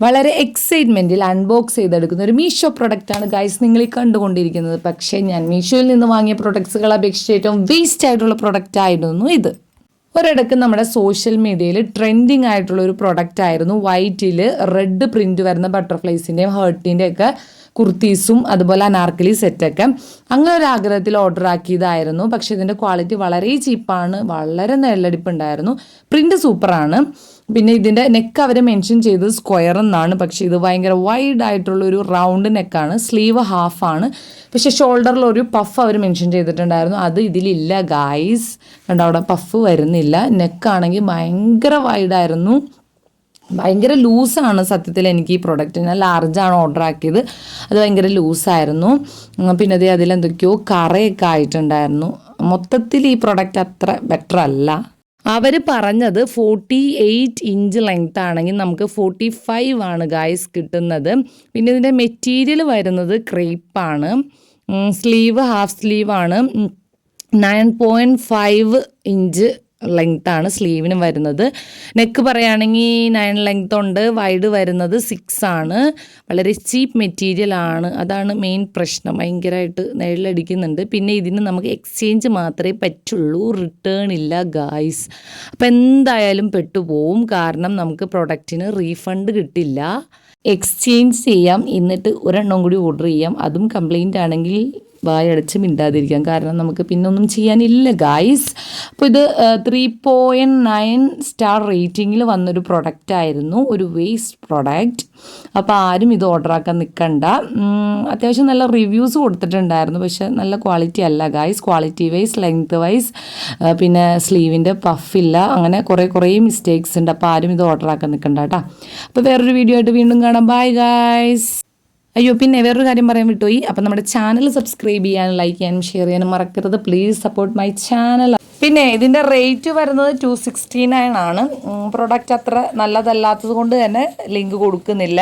വളരെ എക്സൈറ്റ്മെന്റിൽ അൺബോക്സ് ചെയ്തെടുക്കുന്ന ഒരു മീഷോ പ്രൊഡക്റ്റാണ് ഗൈസ് നിങ്ങൾ ഈ കണ്ടുകൊണ്ടിരിക്കുന്നത്. പക്ഷേ ഞാൻ മീഷോയിൽ നിന്ന് വാങ്ങിയ പ്രൊഡക്ട്സുകൾ അപേക്ഷിച്ച് ഏറ്റവും വേസ്റ്റ് ആയിട്ടുള്ള പ്രൊഡക്റ്റ് ആയിരുന്നു ഇത്. ഒരിടക്ക് നമ്മുടെ സോഷ്യൽ മീഡിയയിൽ ട്രെൻഡിങ് ആയിട്ടുള്ള ഒരു പ്രൊഡക്റ്റ് ആയിരുന്നു വൈറ്റിൽ റെഡ് പ്രിന്റ് വരുന്ന ബട്ടർഫ്ലൈസിന്റെയും ഹേർട്ടിന്റെയും ഒക്കെ കുർത്തീസും അതുപോലെ അനാർക്കലി സെറ്റൊക്കെ അങ്ങനെ ഒരു ആഗ്രഹത്തിൽ ഓർഡർ ആക്കിയതായിരുന്നു. പക്ഷെ ഇതിന്റെ ക്വാളിറ്റി വളരെ ചീപ്പാണ് വളരെ നെല്ലടിപ്പുണ്ടായിരുന്നു. പ്രിന്റ് സൂപ്പറാണ് പിന്നെ ഇതിന്റെ നെക്ക് അവർ മെൻഷൻ ചെയ്തത് സ്ക്വയർ എന്നാണ് പക്ഷേ ഇത് ഭയങ്കര വൈഡ് ആയിട്ടുള്ള ഒരു റൗണ്ട് നെക്കാണ് സ്ലീവ് ഹാഫാണ് പക്ഷേ ഷോൾഡറിൽ ഒരു പഫ് അവർ മെൻഷൻ ചെയ്തിട്ടുണ്ടായിരുന്നു. അത് ഇതിലില്ല ഗായ്സ് കണ്ടോ അവിടെ പഫ് വരുന്നില്ല. നെക്കാണെങ്കിൽ ഭയങ്കര വൈഡായിരുന്നു ഭയങ്കര ലൂസാണ് സത്യത്തിൽ എനിക്ക് ഈ പ്രൊഡക്റ്റ് ഞാൻ ലാർജാണ് ഓർഡർ ആക്കിയത്. അത് ഭയങ്കര ലൂസായിരുന്നു പിന്നെ അതേ അതിലെന്തൊക്കെയോ കറയൊക്കെ ആയിട്ടുണ്ടായിരുന്നു. മൊത്തത്തിൽ ഈ പ്രൊഡക്റ്റ് അത്ര ബെറ്റർ അല്ല. അവർ പറഞ്ഞത് ഫോർട്ടി എയ്റ്റ് ഇഞ്ച് ലെങ്ത് ആണെങ്കിൽ നമുക്ക് ഫോർട്ടി ഫൈവ് ആണ് ഗായ്സ് കിട്ടുന്നത്. പിന്നെ ഇതിന്റെ മെറ്റീരിയൽ വരുന്നത് ക്രീപ്പാണ് sleeve half സ്ലീവാണ് nine point five inch length ആണ് സ്ലീവിന് വരുന്നത്. നെക്ക് പറയുകയാണെങ്കിൽ നയൻ ലെങ്ത് ഉണ്ട്. വൈഡ് വരുന്നത് സിക്സ് ആണ്. വളരെ ചീപ്പ് മെറ്റീരിയൽ ആണ്. അതാണ് മെയിൻ പ്രശ്നം. ഭയങ്കരമായിട്ട് നിഴലടിക്കുന്നുണ്ട് പിന്നെ ഇതിന് നമുക്ക് എക്സ്ചേഞ്ച് മാത്രമേ പറ്റുള്ളൂ. റിട്ടേൺ ഇല്ല ഗായ്സ് അപ്പം എന്തായാലും പെട്ടുപോവും. കാരണം നമുക്ക് പ്രൊഡക്റ്റിന് റീഫണ്ട് കിട്ടില്ല. എക്സ്ചേഞ്ച് ചെയ്യാം. എന്നിട്ട് ഒരെണ്ണം കൂടി ഓർഡർ ചെയ്യാം. അതും കംപ്ലൈന്റ് ആണെങ്കിൽ വായടച്ച് മിണ്ടാതിരിക്കാം. കാരണം നമുക്ക് പിന്നെ ഒന്നും ചെയ്യാനില്ല ഗായ്സ് അപ്പോൾ ഇത് ത്രീ പോയിന്റ് നയൻ സ്റ്റാർ റേറ്റിങ്ങിൽ വന്നൊരു പ്രൊഡക്റ്റ് ആയിരുന്നു. ഒരു വേസ്റ്റ് പ്രൊഡക്റ്റ് അപ്പോൾ ആരും ഇത് ഓർഡർ ആക്കാൻ നിൽക്കണ്ട അത്യാവശ്യം നല്ല റിവ്യൂസ് കൊടുത്തിട്ടുണ്ടായിരുന്നു. പക്ഷെ നല്ല ക്വാളിറ്റി അല്ല guys quality wise length wise പിന്നെ സ്ലീവിന്റെ പഫില്ല അങ്ങനെ കുറേ കുറേ മിസ്റ്റേക്സ് ഉണ്ട്. അപ്പോൾ ആരും ഇത് ഓർഡർ ആക്കാൻ നിൽക്കണ്ട കേട്ടോ. അപ്പോൾ വേറൊരു വീഡിയോ ആയിട്ട് വീണ്ടും കാണാം. ബൈ ഗായ്സ് അയ്യോ പിന്നെ വേറൊരു കാര്യം പറയാൻ വിട്ടുപോയി. അപ്പം നമ്മുടെ ചാനൽ സബ്സ്ക്രൈബ് ചെയ്യാനും ലൈക്ക് ചെയ്യാനും ഷെയർ ചെയ്യാനും മറക്കരുത്. പ്ലീസ് സപ്പോർട്ട് മൈ ചാനൽ പിന്നെ ഇതിന്റെ റേറ്റ് വരുന്നത് ടു സിക്സ്റ്റി നയൻ ആണ് പ്രൊഡക്റ്റ് അത്ര നല്ലതല്ലാത്തത് കൊണ്ട് തന്നെ ലിങ്ക് കൊടുക്കുന്നില്ല.